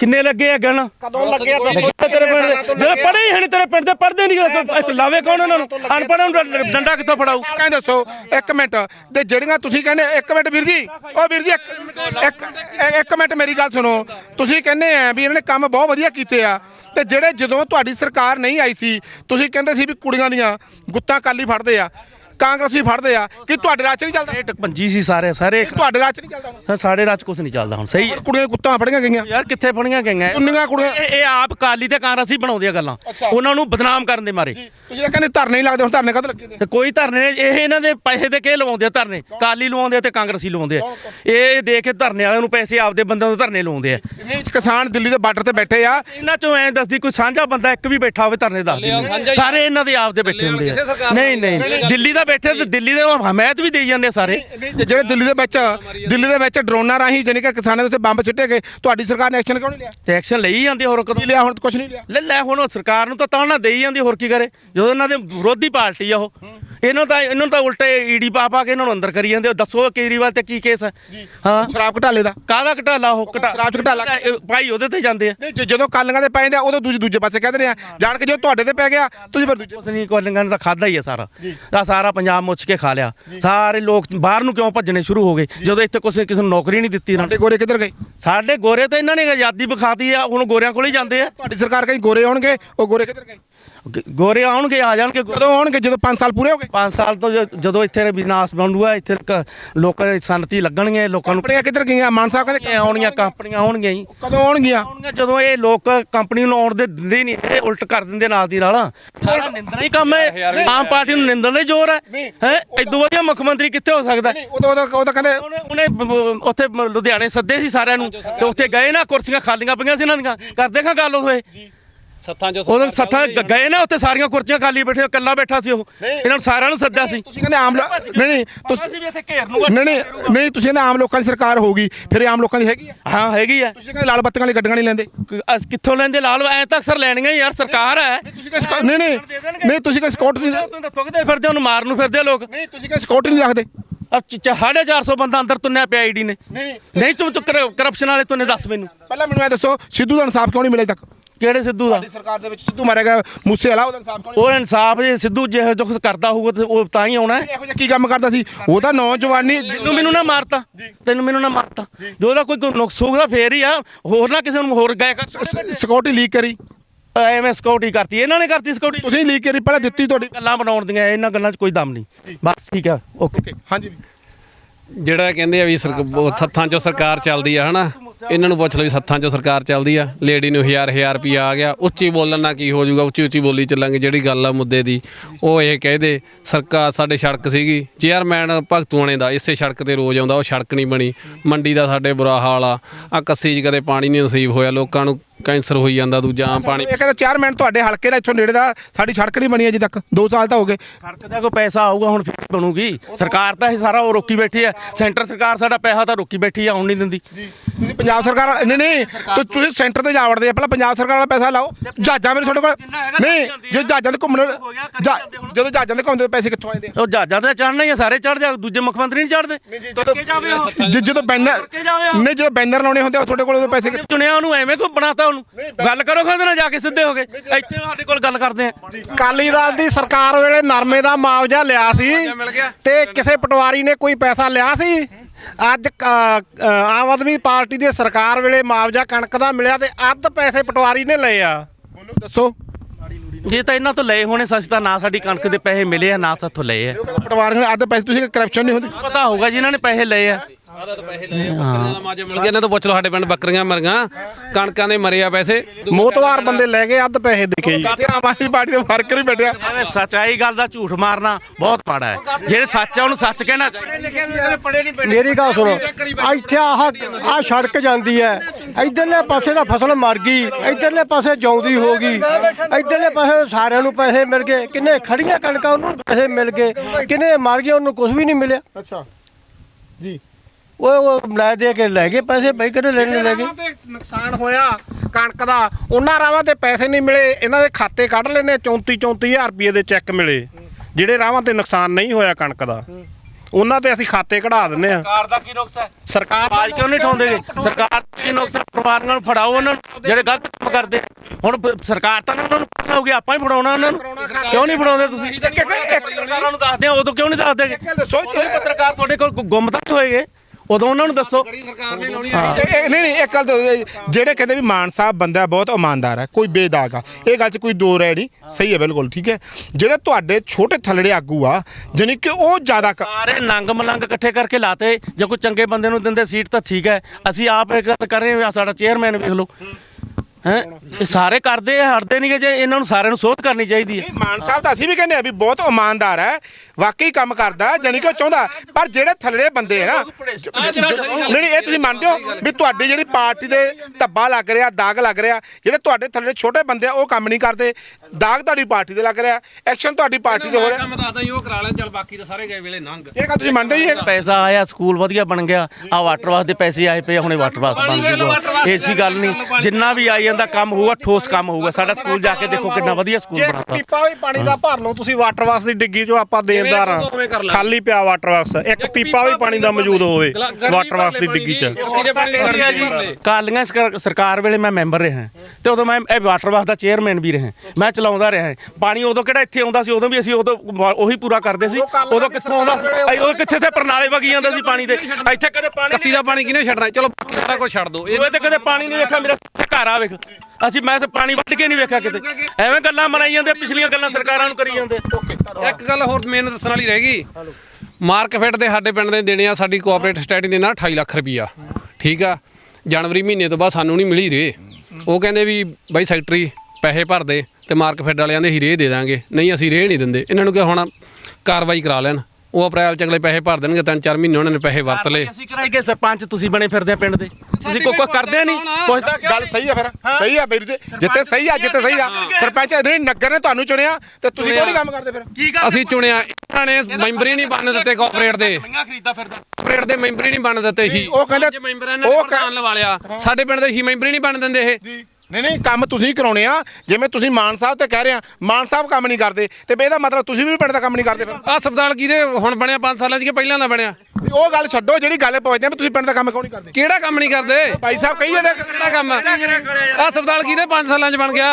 ਕਿੰਨੇ ਲੱਗੇ ਆ ਗਣ ਕਦੋਂ ਲੱਗੇ ਆ? ਤੇਰੇ ਪਿੰਡ ਦੇ ਜਿਹੜੇ ਪੜ੍ਹੇ ਹੀ ਨਹੀਂ ਤੇਰੇ ਪਿੰਡ ਦੇ ਪੜ੍ਹਦੇ ਨਹੀਂ ਲਾਵੇ ਕੌਣ ਉਹਨਾਂ ਨੂੰ? ਅਨਪੜ੍ਹਾਂ ਨੂੰ ਡੰਡਾ ਕਿੱਥੋਂ ਫੜਾਊ? ਕਹਿੰਦੇ ਦੱਸੋ ਇੱਕ ਮਿੰਟ। ਤੇ ਜਿਹੜੀਆਂ ਤੁਸੀਂ ਕਹਿੰਦੇ ਇੱਕ ਮਿੰਟ ਵੀਰ ਜੀ। ਉਹ ਵੀਰ ਜੀ ਇੱਕ ਇੱਕ ਇੱਕ ਮਿੰਟ ਮੇਰੀ ਗੱਲ ਸੁਣੋ। ਤੁਸੀਂ ਕਹਿੰਦੇ ਆ ਵੀ ਇਹਨਾਂ ਨੇ ਕੰਮ ਬਹੁਤ ਵਧੀਆ ਕੀਤੇ ਆ। ਤੇ ਜਿਹੜੇ ਜਦੋਂ ਤੁਹਾਡੀ ਸਰਕਾਰ ਨਹੀਂ ਆਈ ਸੀ ਤੁਸੀਂ ਕਹਿੰਦੇ ਸੀ ਵੀ ਕੁੜੀਆਂ ਦੀਆਂ ਗੁੱਤਾਂ ਕਾਲੀ ਫੜਦੇ ਆ। ਕਾਂਗਰਸੀ ਫੜਦੇ ਆ ਕਿ ਤੁਹਾਡੇ ਰਾਜ ਚ ਨਹੀਂ ਚੱਲਦਾ? ਇਹ ਟਕਪੰਜੀ ਸੀ ਸਾਰੇ ਸਾਰੇ ਤੁਹਾਡੇ ਰਾਜ ਚ ਨਹੀਂ ਚੱਲਦਾ ਹੁਣ? ਸਾਡੇ ਰਾਜ ਕੁਝ ਨਹੀਂ ਚੱਲਦਾ ਹੁਣ ਸਹੀ ਹੈ। ਕੁੜੀਆਂ ਗੁੱਤਾਂ ਫੜੀਆਂ ਗਈਆਂ। ਯਾਰ ਕਿੱਥੇ ਫੜੀਆਂ ਗਈਆਂ? ਉਨੀਆਂ ਕੁੜੀਆਂ? ਇਹ ਆਪ ਕਾਲੀ ਤੇ ਕਾਂਗਰਸੀ ਬਣਾਉਂਦੇ ਆ ਗੱਲਾਂ। ਉਹਨਾਂ ਨੂੰ ਬਦਨਾਮ ਕਰਨ ਦੇ ਮਾਰੇ। ਤੁਸੀਂ ਤਾਂ ਕਹਿੰਦੇ ਧਰਨੇ ਨਹੀਂ ਲੱਗਦੇ ਹੁਣ ਧਰਨੇ ਕਦੋਂ ਲੱਗੇ ਨੇ ਤੇ ਕੋਈ ਧਰਨੇ ਨੇ ਇਹ ਇਹਨਾਂ ਦੇ ਪੈਸੇ ਦੇ ਕੇ ਲਵਾਉਂਦੇ ਆ ਧਰਨੇ। ਕਾਲੀ ਲਵਾਉਂਦੇ ਆ ਤੇ ਕਾਂਗਰਸੀ ਲਵਾਉਂਦੇ ਆ। ਇਹ ਦੇ ਕੇ ਧਰਨੇ ਵਾਲਿਆਂ ਨੂੰ ਪੈਸੇ ਆਪਦੇ ਬੰਦਿਆਂ ਤੋਂ ਧਰਨੇ ਲਵਾਉਂਦੇ ਆ। ਕਿਸਾਨ ਦਿੱਲੀ ਦੇ ਬਾਰਡਰ ਤੇ ਬੈਠੇ ਆ। ਇਹਨਾਂ ਚੋਂ ਐਂ ਦੱਸਦੀ ਕੋਈ ਸਾਂਝਾ ਬੰਦਾ ਇੱਕ ਵੀ ਬੈਠਾ ਹੋਵੇ ਧਰਨੇ ਦੱਸ ਦਿੰਦੇ ਸਾਰੇ ਇਹਨਾਂ ਦੇ ਆਪਦੇ ਬੈਠੇ ਹੁੰਦੇ ਆ। ਨਹੀਂ ਨਹੀਂ ਦਿੱਲੀ ਦਾ ਬੈਠੇ ਤੇ ਦਿੱਲੀ ਦੇ ਹਮਾਇਤ ਵੀ ਦੇਈ ਜਾਂਦੇ ਸਾਰੇ। ਜਿਹੜੇ ਦਿੱਲੀ ਦੇ ਵਿੱਚ ਦਿੱਲੀ ਦੇ ਵਿੱਚ ਡਰੋਨਾਂ ਰਾਹੀਂ ਜਾਨੀ ਕਿ ਕਿਸਾਨਾਂ ਦੇ ਉੱਤੇ ਬੰਬ ਸਿੱਟੇ ਗਏ ਤੁਹਾਡੀ ਸਰਕਾਰ ਨੇ ਐਕਸ਼ਨ ਕਿਉਂ ਨਹੀਂ ਲਿਆ? ਤੇ ਐਕਸ਼ਨ ਲਈ ਜਾਂਦੇ ਹੋਰ ਕਦੋਂ? ਲਿਆ ਹੁਣ ਕੁਝ ਨਹੀਂ ਲਿਆ। ਲੈ ਲੈ ਹੁਣ ਸਰਕਾਰ ਨੂੰ ਤਾਂ ਤਾਣਾ ਦੇਈ ਜਾਂਦੀ ਹੋਰ ਕੀ ਕਰੇ? ਜਦੋਂ ਇਹਨਾਂ ਦੇ ਵਿਰੋਧੀ ਪਾਰਟੀ ਆ ਉਹ। ਇਹਨਾਂ ਤਾਂ ਇਹਨਾਂ ਨੂੰ ਤਾਂ ਉਲਟੇ ਈਡੀ ਪਾ ਪਾ ਕੇ ਇਹਨਾਂ ਨੂੰ ਅੰਦਰ ਕਰੀ ਜਾਂਦੇ ਆ। ਦੱਸੋ ਕੇਜਰੀਵਾਲ ਤੇ ਕੀ ਕੇਸ ਹੈ? ਹਾਂ। ਸ਼ਰਾਬ ਘਟਾਲੇ ਦਾ। ਕਾਹਦਾ ਘਟਾਲਾ ਉਹ ਘਟਾ ਸ਼ਰਾਬ ਘਟਾਲਾ। ਭਾਈ ਉਹਦੇ ਤੇ ਜਾਂਦੇ ਆ। ਨਹੀਂ ਜਦੋਂ ਕਾਲੀਆਂ ਦੇ ਪੈ ਜਾਂਦੇ ਆ ਉਦੋਂ ਦੂਜੇ ਦੂਜੇ ਪਾਸੇ ਕਹਿੰਦੇ ਨੇ ਆ ਜਾਣ ਕੇ ਜਦੋਂ ਤੁਹਾਡੇ ਤੇ ਪੈ ਗਿਆ ਤੁਸੀਂ ਫਿਰ ਦੂਜੇ ਨੇ ਕੋਲਿੰਗਾਂ ਨੇ ਤਾਂ ਖਾਦਾ ਹੀ ਆ ਸਾਰਾ। ਆ ਸਾਰਾ ਪੰਜਾਬ ਮੁੱਚ ਕੇ ਖਾ ਲਿਆ। ਸਾਰੇ ਲੋਕ ਬਾਹਰ ਨੂੰ ਕਿਉਂ ਭੱਜਣੇ ਸ਼ੁਰੂ ਹੋ ਗਏ? ਜਦੋਂ ਇੱਥੇ ਕਿਸੇ ਕਿਸੇ ਨੂੰ ਨੌਕਰੀ ਨਹੀਂ ਦਿੱਤੀ ਸਾਡੇ ਗੋਰੇ ਕਿੱਧਰ ਗਏ? ਸਾਡੇ ਗੋਰੇ ਤਾਂ ਇਹਨਾਂ ਨੇ ਆਜ਼ਾਦੀ ਵਿਖਾਤੀ ਆ ਹੁਣ ਗੋਰਿਆਂ ਕੋਲ ਹੀ ਜਾਂਦੇ ਆ। ਤੁਹਾਡੀ ਸਰਕਾਰ ਕਹੀਂ ਗੋਰੇ ਆਉਣਗੇ ਉਹ ਗੋਰੇ ਕਿੱਧਰ ਗਏ? ਗੋਰੇ ਆਉਣਗੇ ਆ ਜਾਣਗੇ ਕਦੋਂ ਆਉਣਗੇ ਜਦੋਂ 5 ਸਾਲ ਪੂਰੇ ਹੋ ਗਏ? 5 ਸਾਲ ਤੋਂ ਜ- ਜਦੋਂ ਇੱਥੇ ਵਿਨਾਸ਼ ਬਣੂਗਾ ਇੱਥੇ ਕ- ਲੋਕਾਂ ਦੀ ਸੰਨਤੀ ਲੱਗਣਗੇ ਲੋਕਾਂ ਨੂੰ ਕੰਪਨੀਆਂ ਕਿੱਧਰ ਗਈਆਂ? ਮਾਨ ਸਾਹਿਬ ਕਹਿੰਦੇ ਆਉਣੀਆਂ ਕੰਪਨੀਆਂ ਆਉਣਗੀਆਂ ਜੀ। ਕਦੋਂ ਆਉਣਗੀਆਂ? ਆਉਣਗੀਆਂ ਜਦੋਂ ਇਹ ਲੋਕ ਕੰਪਨੀ ਨੂੰ ਆਉਣ ਦੇ ਦਿੰਦੇ ਹੀ ਨਹੀਂ ਇਹ ਉਲਟ ਕਰ ਦਿੰਦੇ ਨਾਲ ਦੀ ਨਾਲ। ਸਾਰਾ ਨਿੰਦਣਾ ਹੀ ਕੰਮ ਹੈ। ਆਮ ਪਾਰਟੀ ਨੂੰ ਨਿੰਦਣ ਦਾ ਹੀ। ਜ਼ੋਰ ਹੈ? ਹੈ ਇਦੋਂ ਵਧੀਆ ਮੁੱਖ ਮੰਤਰੀ ਕਿੱਥੇ ਹੋ ਸਕਦਾ? ਹੈ? ਉਦੋਂ ਉਦੋਂ ਉਦੋਂ ਕਹਿੰਦੇ ਉਹਨੇ ਉਹਨੇ ਬ- ਬ- ਉੱਥੇ ਮ- ਲੁਧਿਆਣੇ ਸੱਦੇ ਸੀ ਸਾਰਿਆਂ ਨੂੰ। ਤੇ ਉੱਥੇ ਗਏ ਨਾ ਕੁਰਸੀਆਂ ਖਾਲੀਆਂ ਪਈਆਂ ਸੀ ਇਹਨਾਂ ਦੀਆਂ। ਕਰਦੇ ਖਾਂ ਗੱਲ ਹੋਏ ਸੱਥਾਂ ਚੋਂ ਉਦੋਂ ਸੱਥਾਂ ਗਏ ਨਾ ਉੱਥੇ ਸਾਰੀਆਂ ਕੁਰਸੀਆਂ ਖਾਲੀ ਬੈਠੇ ਇਕੱਲਾ ਬੈਠਾ ਸੀ ਉਹ। ਇਹਨਾਂ ਨੂੰ ਸਾਰਿਆਂ ਨੂੰ ਸੱਦਿਆ ਸੀ। ਤੁਸੀਂ ਕਹਿੰਦੇ ਆਮ ਲੋ- ਨਹੀਂ ਨਹੀਂ ਤੁਸੀਂ ਵੀ ਇੱਥੇ ਘੇਰ ਨੂੰ ਨਹੀਂ ਨਹੀਂ ਨਹੀਂ ਤੁਸੀਂ ਕਹਿੰਦੇ ਆਮ ਲੋਕਾਂ ਦੀ ਸਰਕਾਰ ਹੋਊਗੀ ਫਿਰ ਇਹ ਆਮ ਲੋਕਾਂ ਦੀ ਹੈਗੀ ਆ? ਹਾਂ ਹੈਗੀ ਆ। ਤੁਸੀਂ ਕਹਿੰਦੇ ਲਾਲ ਬੱਤੀਆਂ ਵਾਲੀ ਗੱਡੀਆਂ ਨਹੀਂ ਲੈਂਦੇ? ਅਸ ਕਿੱਥੋਂ ਲੈਂਦੇ ਲਾਲ ਐ ਤਾਂ ਅਕਸਰ ਲੈਣੀਆਂ ਹੀ ਯਾਰ ਸਰਕਾਰ ਹੈ। ਤੁਸੀਂ ਕਹਿੰਦੇ ਸਕੋ- ਨਹੀਂ ਨਹੀਂ ਨਹੀਂ ਤੁਸੀਂ ਕਹਿੰਦੇ ਸਕਾਟ ਨਹੀਂ ਤੁਸੀਂ ਤਾਂ ਤੁਗਦੇ ਫਿਰਦੇ ਉਹਨੂੰ ਮਾਰਨ ਨੂੰ ਫਿਰਦੇ ਲੋਕ। ਨਹੀਂ ਤੁਸੀਂ ਕਹਿੰਦੇ ਸਕਾਟ ਨਹੀਂ ਰੱਖਦੇ। ਅਬ 450 ਬੰਦਾ ਅੰਦਰ ਤੁੰਨਿਆ ਪਿਆ ਆਈਡੀ ਨੇ। ਨਹੀਂ। ਨਹੀਂ ਤੂੰ ਤੂੰ ਕਰਪਸ਼ਨ ਵਾਲੇ ਤੁੰਨੇ ਦੱਸ ਮੈਨੂੰ। ਪਹਿਲਾਂ ਮੈਨੂੰ ਇਹ ਦੱਸੋ ਸਿੱਧੂ ਦਾ ਇਨਸਾਫ ਕਿਉਂ ਨਹੀਂ ਮਿਲਿਆ ਅਜੇ ਤੱਕ? ਕਿਹੜੇ ਸਿੱਧੂ ਦਾ? ਸਰਕਾਰ ਦੇ ਵਿੱਚ ਸਿੱਧੂ ਮਾਰਿਆ ਗਿਆ ਮੂਸੇ ਵਾਲਾ ਉਹਦਾ ਇਨਸਾਫ ਕਿਉਂ ਨਹੀਂ ਉਹ ਇਨਸਾਫ ਜੇ ਸਿੱਧੂ ਜਿਹੋ ਜੋ ਕੁਛ ਕਰਦਾ ਹੋਊਗਾ ਤੇ ਉਹ ਤਾਂ ਹੀ ਆਉਣਾ ਹੈ। ਇਹੋ ਜਿਹਾ ਕੀ ਕੰਮ ਕਰਦਾ ਸੀ? ਉਹ ਤਾਂ ਨੌਜਵਾਨੀ ਤੈਨੂੰ ਮੈਨੂੰ ਨਾ ਮਾਰਤਾ। ਤੈਨੂੰ ਮੈਨੂੰ ਨਾ ਮਾਰਤਾ। ਜੋ। ਉਹਦਾ ਕੋਈ ਨੁਕਸ ਹੋਊਗਾ ਫੇਰ ਹੀ ਆ। ਹੋਰ ਨਾ ਕਿਸੇ ਨੂੰ ਹੋਰ ਗਾਇ ਕਰ ਸਿਕਿਉਰਿਟੀ ਲੀਕ ਕਰੀ। ਐਵੇਂ ਸਕਿਉਰਟੀ ਕਰਤੀ। ਇਹਨਾਂ ਨੇ ਕਰਤੀ ਸਕਿਉਰਟੀ ਤੁਸੀਂ ਲੀਕ ਕਰੀ ਪਹਿਲਾਂ ਦਿੱਤੀ ਤੁਹਾਡੀ। ਗੱਲਾਂ ਬਣਾਉਣ ਦੀਆਂ ਇਹਨਾਂ ਗੱਲਾਂ 'ਚ ਕੋਈ ਦਮ ਨਹੀਂ। ਬਸ ਠੀਕ ਆ ਓਕੇ। ਹਾਂਜੀ। ਜਿਹੜਾ ਕਹਿੰਦੇ ਆ ਵੀ ਸਰਕ- ਉਹ ਸੱਥਾਂ ਚੋਂ ਸਰਕਾਰ ਚੱਲਦੀ ਆ ਹਨਾ? ਇਹਨਾਂ ਨੂੰ ਪੁੱਛ ਲਓ ਵੀ ਸੱਥਾਂ 'ਚ ਸਰਕਾਰ ਚੱਲਦੀ ਆ ਲੇਡੀ ਨੂੰ ਹਜ਼ਾਰ ਹਜ਼ਾਰ ਰੁਪਿਆ ਆ ਗਿਆ, ਉੱਚੀ ਬੋਲਣ ਨਾਲ ਕੀ ਹੋ ਜਾਊਗਾ, ਉੱਚੀ ਉੱਚੀ ਬੋਲੀ ਚੱਲਾਂਗੇ, ਜਿਹੜੀ ਗੱਲ ਆ ਮੁੱਦੇ ਦੀ। ਉਹ ਇਹ ਕਹਦੇ ਸਰਕਾਰ ਸਾਡੇ ਸੜਕ ਸੀਗੀ ਚੇਅਰਮੈਨ ਭਗਤੂਆਣੇ ਦਾ ਇਸੇ ਸੜਕ ਤੇ ਰੋਜ਼ ਆਉਂਦਾ, ਉਹ ਸੜਕ ਨਹੀਂ ਬਣੀ, ਮੰਡੀ ਦਾ ਸਾਡੇ ਬੁਰਾ ਹਾਲ ਆ ਆ ਕੱਸੀ 'ਚ ਕਦੇ ਪਾਣੀ ਨਹੀਂ ਨਸੀਬ ਹੋਇਆ, ਲੋਕਾਂ ਨੂੰ ਕੈਂਸਰ ਹੋਈ ਜਾਂਦਾ ਦੂਜਾ ਆਮ ਪਾਣੀ ਇਹ ਕਹਿੰਦਾ ਚੇਅਰਮੈਨ ਤੁਹਾਡੇ ਹਲਕੇ ਦਾ ਇੱਥੋਂ ਨੇੜੇ ਦਾ ਸਾਡੀ ਸੜਕ ਨਹੀਂ ਬਣੀ ਅਜੇ ਤੱਕ 2 ਸਾਲ ਤਾਂ ਹੋ ਗਏ। ਸੜਕ ਦਾ ਕੋਈ ਪੈਸਾ ਆਊਗਾ ਹੁਣ ਫਿਰ ਬਣੂਗੀ। ਸਰਕਾਰ ਤਾਂ ਇਹ ਸਾਰਾ ਉਹ ਰੋਕੀ ਬੈਠੀ ਹੈ। ਸੈਂਟਰ ਸਰਕਾਰ ਸਾਡਾ ਪੈਸਾ ਤਾਂ ਰੋਕੀ ਬੈਠੀ ਆ ਆਉਣ ਨਹੀਂ ਦਿੰਦੀ। ਤੁਸੀਂ ਪੰਜਾਬ ਸਰਕਾਰ ਨਹੀਂ ਨਹੀਂ ਤੁ- ਤੁਸੀਂ ਸੈਂਟਰ ਤੇ ਜਾ ਵੜਦੇ ਆ ਪਹਿਲਾਂ ਪੰਜਾਬ ਸਰਕਾਰ ਵਾਲਾ ਪੈਸਾ ਲਾਓ। ਜਹਾਜ਼ਾਂ ਮੇਰੇ ਤੁਹਾਡੇ ਕੋਲ ਨਹੀਂ ਜੇ। ਜਹਾਜ਼ਾਂ ਦੇ ਘੁੰਮਣ ਹੋ ਜਾਂਦੇ ਹੁਣ। ਜਦੋਂ ਜਹਾਜ਼ਾਂ ਦੇ ਘੁੰਮਦੇ ਪੈਸੇ ਕਿੱਥੋਂ ਆਉਂਦੇ ਉਹ ਜਹਾਜ਼ਾਂ ਤੇ ਚੜਨਾ ਹੀ ਆ ਸਾਰੇ ਚੜ ਜਾ ਦੂਜੇ ਮੁੱਖ ਮੰਤਰੀ ਨਹੀਂ ਚੜਦੇ ਜਦੋਂ ਬੈਨਰ। ਨਹੀਂ ਜਦੋਂ ਬੈਨਰ ਲਾਉਣੇ ਹੁੰਦੇ ਆ ਤੁਹਾਡੇ ਕੋਲ ਉਦੋਂ ਪੈਸੇ ਚੁਣਿਆ ਉਹਨੂੰ ਐਵੇਂ ਕੋ ਬਣਾਤਾ ਉਹਨੂੰ। ਗੱਲ ਕਰੋ ਖਾਦੇ ਨਾਲ ਜਾ ਕੇ ਸਿੱਧੇ ਹੋ ਗਏ। ਇੱਥੇ ਸਾਡੇ ਕੋਲ ਗੱਲ ਕਰਦੇ ਆ। ਅਕਾਲੀ ਦਲ ਦੀ ਸਰਕਾਰ ਵੇਲੇ ਨਰਮੇ ਦਾ ਮੁਆਵਜ਼ਾ ਲਿਆ ਸੀ ਤੇ ਕਿਸੇ ਪਟਵਾਰੀ ਨੇ ਕੋਈ ਪੈਸਾ ਲਿਆ ਸੀ? ਅੱਜ ਆਮ ਆਦਮੀ ਪਾਰਟੀ ਦੀ ਸਰਕਾਰ ਵੇਲੇ ਮੁਆਵਜ਼ਾ ਕਣਕ ਦਾ ਮਿਲਿਆ ਤੇ ਅੱਧ ਪੈਸੇ ਪਟਵਾਰੀ ਨੇ ਲਏ ਆ। ਬੋਲੋ ਦੱਸੋ। ਜੇ ਤਾਂ ਇਹਨਾਂ ਤੋਂ ਲਏ ਹੋਣੇ ਸੱਚ ਤਾਂ ਨਾ ਸਾਡੀ ਕਣਕ ਦੇ ਪੈਸੇ ਮਿਲੇ ਆ ਨਾ ਸਾਥੋਂ ਲਏ ਆ। ਪਟਵਾਰੀਆਂ ਦੇ ਅੱਧ ਪੈਸੇ ਤੁਸੀਂ ਕਰਪਸ਼ਨ ਨਹੀਂ ਹੁੰਦੀ। ਪਤਾ ਹੋਊਗਾ ਜਿਨ੍ਹਾਂ ਨੇ ਪੈਸੇ ਲਏ ਆ। ਬੱਕਰੀਆਂ ਦਾ ਮਾਜਾ ਮਿਲ ਗਿਆ ਇਹਨਾਂ ਤੋਂ ਪੁੱਛ ਲਓ ਸਾਡੇ ਪਿੰਡ ਬੱਕਰੀਆਂ ਮਰੀਆਂ ਕਣਕਾਂ ਦੇ ਮਰੇ ਆ ਪੈਸੇ। ਮੋਤਵਾਰ ਬੰਦੇ ਲੈ ਗਏ ਅੱਧ ਪੈਸੇ ਦੇਖੇ ਜੀ। ਤੇ ਆਮ ਆਦਮੀ ਪਾਰਟੀ ਦੇ ਵਰਕਰ ਹੀ ਬੈਠਿਆ ਐਵੇਂ ਸੱਚਾਈ ਗੱਲ ਦਾ ਝੂਠ ਮਾਰਨਾ ਬਹੁਤ ਮਾੜਾ ਹੈ। ਜਿਹੜੇ ਸੱਚ ਆ ਉਹਨੂੰ ਸੱਚ ਕਹਿਣਾ ਚਾਹੀਦਾ। ਮੇਰੀ ਗੱਲ ਸੁਣੋ ਇੱਥੇ ਆਹ ਆਹ ਸੜਕ ਜਾਂਦੀ ਹੈ। ਇਧਰਲੇ ਪਾਸੇ ਦਾ ਫਸਲ ਮਰ ਗਈ ਇਧਰਲੇ ਪਾਸੇ ਜੌਂਦੀ ਹੋ ਗਈ। ਇਧਰਲੇ ਪਾਸੇ ਸਾਰਿਆਂ ਨੂੰ ਪੈਸੇ ਮਿਲ ਗਏ। ਕਿੰਨੇ ਖੜੀਆਂ ਕਣਕਾਂ ਉਹਨੂੰ ਪੈਸੇ ਮਿਲ ਗਏ। ਕਿੰਨੇ ਮਰ ਗਏ ਉਹਨੂੰ ਕੁਝ ਵੀ ਨਹੀਂ ਮਿਲਿਆ। ਅੱਛਾ। ਜੀ। ਉਹ ਉਹ ਲੈ ਦੇ ਕੇ ਲੈ ਗਏ ਪੈਸੇ ਬਈ ਕਿਹੜੇ ਲੈਣੇ ਲੈ ਗਏ ਤੇ ਨੁਕਸਾਨ ਹੋਇਆ ਕਣਕ ਦਾ ਉਹਨਾਂ ਰਾਵਾਂ ਤੇ ਪੈਸੇ ਨਹੀਂ ਮਿਲੇ ਇਹਨਾਂ ਦੇ ਖਾਤੇ ਕੱਢ ਲੈਨੇ 34 34000 ਰੁਪਏ ਦੇ ਚੈੱਕ ਮਿਲੇ ਜਿਹੜੇ ਰਾਵਾਂ ਤੇ ਨੁਕਸਾਨ ਨਹੀਂ ਹੋਇਆ ਕਣਕ ਦਾ ਉਹਨਾਂ ਤੇ ਅਸੀਂ ਖਾਤੇ ਕਢਾ ਦਿੰਨੇ ਆ ਸਰਕਾਰ ਦਾ ਕੀ ਨੁਕਸ ਹੈ ਸਰਕਾਰ ਆਵਾਜ਼ ਕਿਉਂ ਨਹੀਂ ਠਾਉਂਦੇ ਸਰਕਾਰ ਦਾ ਕੀ ਨੁਕਸ ਹੈ ਪਰਿਵਾਰ ਨਾਲ ਫੜਾਓ ਉਹਨਾਂ ਨੂੰ ਜਿਹੜੇ ਗਲਤ ਕੰਮ ਕਰਦੇ ਹੁਣ ਸਰਕਾਰ ਤਾਂ ਉਹਨਾਂ ਨੂੰ ਫੜਨਾ ਹੋਊਗੀ ਆਪਾਂ ਹੀ ਫੜਾਉਣਾ ਉਹਨਾਂ ਨੂੰ ਕਿਉਂ ਨਹੀਂ ਫੜਾਉਂਦੇ ਤੁਸੀਂ ਪੱਤਰਕਾਰਾਂ ਨੂੰ ਦੱਸਦੇ ਆ ਉਦੋਂ ਕਿਉਂ ਨਹੀਂ ਦੱਸਦੇ ਦੱਸੋ ਪੱਤਰਕਾਰ ਤੁਹਾਡੇ ਕੋਲ ਗੁੰਮ ਤਾਂ ਨਹੀਂ ਹੋਏਗੇ ਉਦੋਂ ਉਹਨਾਂ ਨੂੰ ਦੱਸੋ। ਸਰਕਾਰ ਨੇ ਲਾਉਣੀ ਇਹ- ਇਹ- ਨਹੀਂ ਨਹੀਂ ਇੱਕ ਗੱਲ ਦੱਸੋ ਜੀ, ਜਿਹੜੇ ਕਹਿੰਦੇ ਵੀ ਮਾਨ ਸਾਹਿਬ ਬੰਦਾ ਬਹੁਤ ਇਮਾਨਦਾਰ ਹੈ ਕੋਈ ਬੇਦਾਗ ਆ। ਇਹ ਗੱਲ 'ਚ ਕੋਈ ਦੋ ਰਹਿ ਨਹੀਂ। ਸਹੀ ਹੈ ਬਿਲਕੁਲ ਠੀਕ ਹੈ। ਜਿਹੜੇ ਤੁਹਾਡੇ ਛੋਟੇ ਥੱਲੜੇ ਆਗੂ ਆ ਜਾਣੀ ਕਿ ਉਹ ਜ਼ਿਆਦਾ ਕ- ਸਾਰੇ ਨੰਗ ਮਲੰਗ ਇਕੱਠੇ ਕਰਕੇ ਲਾਤੇ ਜੇ ਕੋਈ ਚੰਗੇ ਬੰਦੇ ਨੂੰ ਦਿੰਦੇ ਸੀਟ ਤਾਂ ਠੀਕ ਹੈ। ਅਸੀਂ ਆਪ ਇਹ ਗੱਲ ਕਰ ਰਹੇ ਹਾਂ ਸਾਡਾ ਚੇਅਰਮੈਨ ਵੇਖ ਲਓ। ਹੈ? ਇਹ ਸਾਰੇ ਕਰਦੇ ਆ ਹਟਦੇ ਨਹੀਂਗੇ ਜੇ ਇਹਨਾਂ ਨੂੰ ਸਾਰਿਆਂ ਨੂੰ ਸੋਧ ਕਰਨੀ ਚਾਹੀਦੀ ਹੈ ਮਾਨ ਸਾਹਿਬ ਤਾਂ ਅਸੀਂ ਵੀ ਕਹਿੰਦੇ ਆ ਵੀ ਬਹੁਤ ਇਮਾਨਦਾਰ ਹੈ ਵਾਕਈ ਕੰਮ ਕਰਦਾ ਜਾਣੀ ਕਿ ਉਹ ਚਾਹੁੰਦਾ ਪਰ ਜਿਹੜੇ ਥੱਲੜੇ ਬੰਦੇ ਆ ਨਾ ਨਹੀਂ ਨਹੀਂ ਇਹ ਤੁਸੀਂ ਮੰਨਦੇ ਹੋ ਵੀ ਤੁਹਾਡੀ ਜਿਹੜੀ ਪਾਰਟੀ ਦੇ ਧੱਬਾ ਲੱਗ ਰਿਹਾ ਦਾਗ ਲੱਗ ਰਿਹਾ ਜਿਹੜੇ ਤੁਹਾਡੇ ਥੱਲੜੇ ਛੋਟੇ ਬੰਦੇ ਆ ਉਹ ਕੰਮ ਨਹੀਂ ਕਰਦੇ ਦਾਗ ਤੁਹਾਡੀ ਪਾਰਟੀ ਦੇ ਲੱਗ ਰਿਹਾ ਐਕਸ਼ਨ ਤੁਹਾਡੀ ਪਾਰਟੀ ਦੇ ਹੋ ਰਿਹਾ। ਕੰਮ ਦੱਸਦਾ ਹੀ ਉਹ ਕਰਾ ਲੈ ਚੱਲ ਬਾਕੀ ਤਾਂ ਸਾਰੇ ਗਏ ਵੇਲੇ ਨੰਗ ਇਹ ਗੱਲ ਤੁਸੀਂ ਮੰਨਦੇ ਹੀ ਇਹ? ਪੈਸਾ ਆਇਆ ਸਕੂਲ ਵਧੀਆ ਬਣ ਗਿਆ ਆ ਵਾਟਰ ਵਾਸ ਦੇ ਪੈਸੇ ਆਏ ਪਏ ਹੁਣੇ ਵਾਟਰ ਵਾਸ ਬਣ ਜੂਗਾ। ਐਸੀ ਗੱਲ ਨਹੀਂ ਜਿੰਨਾ ਵੀ ਆਈ ਜਾਂਦਾ ਕੰਮ ਹੋਊਗਾ ਠੋਸ ਕੰਮ ਹੋਊਗਾ। ਸਾਡਾ ਸਕੂਲ ਜਾ ਕੇ ਦੇਖੋ ਕਿੰਨਾ ਵਧੀਆ ਸਕੂਲ ਜੇ ਬਣਾਤਾ। ਪੀਪਾ ਵੀ ਪਾਣੀ ਦਾ ਭਰ ਲਓ ਤੁਸੀਂ ਵਾਟਰ ਵਾਕਸ ਦੀ ਡਿੱਗੀ ਚੋਂ ਆਪਾਂ ਦੇਣਦਾਰ ਆ। ਖਾਲੀ ਪਿਆ ਵਾਟਰ ਵਾਕਸ ਇੱਕ ਪੀਪਾ ਵੀ ਪਾਣੀ ਦਾ ਮੌਜੂਦ ਹੋਵੇ ਵਾਟਰ ਵਾਕਸ ਦੀ ਡਿੱਗੀ 'ਚ। ਜੀ ਕਾਲੀਆਂ ਸਰਕਾਰ ਵੇਲੇ ਮੈਂ ਮੈਂਬਰ ਰਿਹਾ। ਤੇ ਉਦੋਂ ਮੈਂ ਇਹ ਵਾਟਰ ਵਾਸ ਦਾ ਚੇਅਰਮੈਨ ਵੀ ਰਿਹਾ। ਮੈਂ ਚਲਾਉਂਦਾ ਰਿਹਾ ਹੈ। ਪਾਣੀ ਉਦੋਂ ਕਿਹੜਾ ਇੱਥੇ ਆਉਂਦਾ ਸੀ ਉਦੋਂ ਵੀ ਅਸੀਂ ਉਦੋਂ ਉਹੀ ਪੂਰਾ ਕਰਦੇ ਸੀ। ਉਦੋਂ ਕਿੱਥੋਂ ਆਉਂਦਾ ਸੀ? ਉਦੋਂ ਕਿੱਥੇ ਤੇ ਪ੍ਰਣਾਲੇ ਵਗੀ ਜਾਂਦੇ ਸੀ ਪਾਣੀ ਦੇ? ਇੱਥੇ ਕਦੇ ਪਾਣੀ ਕੱਸੀ ਦਾ ਪਾਣੀ ਕਿਹਨੇ ਛੱਡਣਾ? ਚਲੋ ਸਾਰਾ ਕੁਝ ਛੱਡ ਦੋ ਇਹ ਤੇ ਕਦੇ ਪਾਣੀ ਨਹੀਂ ਵੇਖਿਆ? ਮੇਰਾ ਘਰ ਆ ਵੇਖ। ਅਸੀਂ ਮੈਂ ਤੇ ਪਾਣੀ ਵੱਢ ਕੇ ਨਹੀਂ ਵੇਖਿਆ ਕਿਤੇ। ਐਵੇਂ ਗੱਲਾਂ ਮਨਾਈ ਜਾਂਦੇ ਪਿਛਲੀਆਂ ਗੱਲਾਂ ਸਰਕਾਰਾਂ ਨੂੰ ਕਰੀ ਜਾਂਦੇ। ਇੱਕ ਗੱਲ ਹੋਰ ਮੇਨ ਦੱਸਣ ਵਾਲੀ ਰਹਿ ਗਈ। ਮਾਰਕਫੈਟ ਦੇ ਸਾਡੇ ਪਿੰਡ ਦੇ ਦੇਣੇ ਆ ਸਾਡੀ ਕੋਆਪਰੇਟਿਵ ਸਟੇਟੀ ਦੇ ਨਾਲ 28 ਲੱਖ ਰੁਪਈਆ। ਠੀਕ ਆ? ਜਨਵਰੀ ਮਹੀਨੇ ਤੋਂ ਬਾਅਦ ਸਾਨੂੰ ਨਹੀਂ ਮਿਲੀ ਰੇ। ਉਹ ਕਹਿੰਦੇ ਵੀ ਬਾਈ ਸੈਕਟਰੀ ਪੈਸੇ ਭਰ ਦੇ ਤੇ ਮਾਰਕਫੈਟ ਵਾਲਿਆਂ ਦੇ ਹੀ ਰੇ ਦੇ ਦਾਂਗੇ। ਨਹੀਂ ਅਸੀਂ ਰੇ ਨਹੀਂ ਦਿੰਦੇ। ਇਹਨਾਂ ਨੂੰ ਕਿ ਹੁਣ ਕਾਰਵਾਈ ਕਰਾ ਲੈਣ। ਉਹ ਅਪ੍ਰੈਲ ਚ ਅਗਲੇ ਪੈਸੇ ਭਰ ਦੇਣਗੇ ਤਿੰਨ ਚਾਰ ਮਹੀਨੇ ਉਹਨਾਂ ਨੇ ਪੈਸੇ ਵਰਤ ਲਏ। ਅਸੀਂ ਕਰਾਈ ਗਏ ਸਰਪੰਚ ਤੁਸੀਂ ਬਣੇ ਫਿਰਦੇ ਆ ਪਿੰਡ ਦੇ। ਤੁਸੀਂ ਕੋਈ ਕੋਈ ਕਰਦੇ ਨਹੀਂ। ਪੁੱਛਦਾ ਕਿਉਂ ਗੱਲ ਸਹੀ ਆ ਫਿਰ। ਸਹੀ ਆ ਵੀਰ ਜੀ ਜਿੱਤੇ ਸਹੀ ਆ ਜਿੱਤੇ ਸਹੀ ਆ। ਸਰਪੰਚ ਨਹੀਂ ਨਗਰ ਨੇ ਤੁਹਾਨੂੰ ਚੁਣਿਆ ਤੇ ਤੁਸੀਂ ਕੋਈ ਕੰਮ ਕਰਦੇ ਫਿਰ? ਅਸੀਂ ਚੁਣਿਆ। ਇਹਨਾਂ ਨੇ ਮੈਂਬਰ ਹੀ ਨਹੀਂ ਬਣਨ ਦਿੱਤੇ ਕੋਆਪਰੇਟ ਦੇ। ਕੋਆਪਰੇਟ ਦੇ ਮੈਂਬਰ ਹੀ ਨਹੀਂ ਬਣਨ ਦਿੱਤੇ ਸੀ। ਉਹ ਕਹਿੰਦੇ- ਉਹ ਪ੍ਰਧਾਨ ਲਵਾ ਲਿਆ। ਸਾਡੇ ਪਿੰਡ ਦੇ ਸੀ ਮੈਂਬਰ ਹੀ ਨਹੀਂ ਬਣ ਦਿੰਦੇ ਇਹ। ਨਹੀਂ ਨਹੀਂ ਕੰਮ ਤੁਸੀਂ ਕਰਾਉਣੇ ਆ। ਜਿਵੇਂ ਤੁਸੀਂ ਮਾਨ ਸਾਹਿਬ ਤੇ ਕਹਿ ਰਹੇ ਆ ਮਾਨ ਸਾਹਿਬ ਕੰਮ ਨਹੀਂ ਕਰਦੇ ਤੇ ਬੇ ਇਹਦਾ ਮਤਲਬ ਤੁਸੀਂ ਵੀ ਪਿੰਡ ਦਾ ਕੰਮ ਨਹੀਂ ਕਰਦੇ ਫਿਰ। ਹਸਪਤਾਲ ਕਿਹਦੇ ਹੁਣ ਬਣਿਆ 5 ਸਾਲਾਂ ਦੀ ਕਿ ਪਹਿਲਾਂ ਦਾ ਬਣਿਆ? ਵੀ ਉਹ ਗੱਲ ਛੱਡੋ ਜਿਹੜੀ ਗੱਲ ਪੁੱਛਦੇ ਆ ਵੀ ਤੁਸੀਂ ਪਿੰਡ ਦਾ ਕੰਮ ਕਿਉਂ ਨਹੀਂ ਕਰਦੇ? ਕਿਹੜਾ ਕੰਮ ਨਹੀਂ ਕਰਦੇ? ਭਾਈ ਸਾਹਿਬ ਕਹੀ ਜਾਂਦੇ ਕਿਹੜਾ ਕੰਮ ਹਸਪਤਾਲ ਕਿਹਦੇ 5 ਸਾਲਾਂ 'ਚ ਬਣ ਗਿਆ?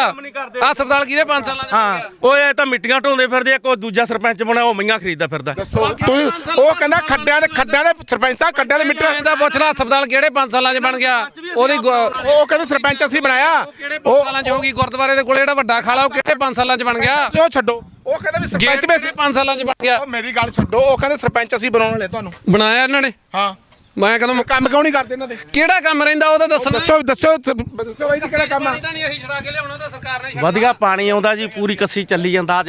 ਹਸਪਤਾਲ ਕਿਹਦੇ 5 ਸਾਲਾਂ 'ਚ ਬਣ ਹਾਂ ਗਿਆ? ਉਹ ਇਹ ਤਾਂ ਮਿੱਟੀਆਂ ਢੋਂਦੇ ਫਿਰਦੇ ਆ ਕੋਈ ਦੂਜਾ ਸਰਪੰਚ ਬਣਿਆ ਉਹ ਮਹਿੰਗਾ ਖਰੀਦਦਾ ਫਿਰਦਾ। ਦੱਸੋ ਤੁਸੀਂ ਉਹ ਕਹਿੰਦਾ ਖੱਡਿਆਂ ਦੇ ਖੱਡਿਆਂ ਦੇ ਸਰਪੰਚ ਸਾਹਿਬ ਖੱਡਿਆਂ ਦੇ ਮਿੱਟਰ ਇਹਦਾ ਪੁੱਛ ਲੈ ਹਸਪਤਾਲ ਕਿਹੜੇ 5 ਸਾਲਾਂ 'ਚ ਬਣ ਗਿਆ? ਉਹਦੀ ਗੁ- ਉਹ ਕਹਿੰਦੇ ਸਰਪੰਚ ਅਸੀਂ ਬਣਾਇਆ। ਕਿਹੜੇ 5 ਸਾਲਾਂ 'ਚ ਹੋਗੀ ਗੁਰਦੁਆਰੇ ਦੇ ਕੋਲ ਜਿਹੜਾ ਵੱਡਾ ਖਾਲਾ ਉਹ ਕਿਹੜੇ 5 ਸਾਲਾਂ 'ਚ ਬਣ ਗਿਆ? ਉਹ ਛੱਡੋ। ਉਹ ਕਹਿੰਦੇ ਵੀ ਸਰਪੰਚ ਗੇਟ ਵੀ ਕਿਹੜੇ 5 ਸਾਲਾਂ 'ਚ ਬਣ ਗਿਆ? ਉਹ ਮੇਰੀ ਗੱਲ ਛੱਡੋ। ਉਹ ਕਹਿੰਦੇ ਸਰਪੰਚ ਅਸੀਂ ਬਣਾਉਣ ਵਾਲੇ ਤੁਹਾਨੂੰ। ਬਣਾਇਆ ਇਹਨਾਂ ਨੇ? ਹਾਂ। ਮੈਂ ਕਹਿੰਦਾ ਕੰਮ ਕਿਉਂ ਨਹੀਂ ਕਰਦੇ ਇਹਨਾਂ ਦੇ? ਕਿਹੜਾ ਕੰਮ ਰਹਿੰਦਾ ਉਹਦਾ ਦੱਸਣਾ ਦੱਸੋ ਦੱਸੋ ਦੱਸੋ ਬਾਈ ਜੀ ਕਿਹੜਾ ਕੰਮ ਆ? ਪਾਣੀ ਤਾਂ ਨਹੀਂ ਅਸੀਂ ਛੜਾ ਕੇ ਲਿਆਉਣਾ ਤਾਂ ਸਰਕਾਰ ਨੇ ਵਧੀਆ ਪਾਣੀ ਆਉਂਦਾ ਜੀ ਪੂਰੀ ਕੱਸੀ ਚੱਲੀ ਜਾਂਦਾ।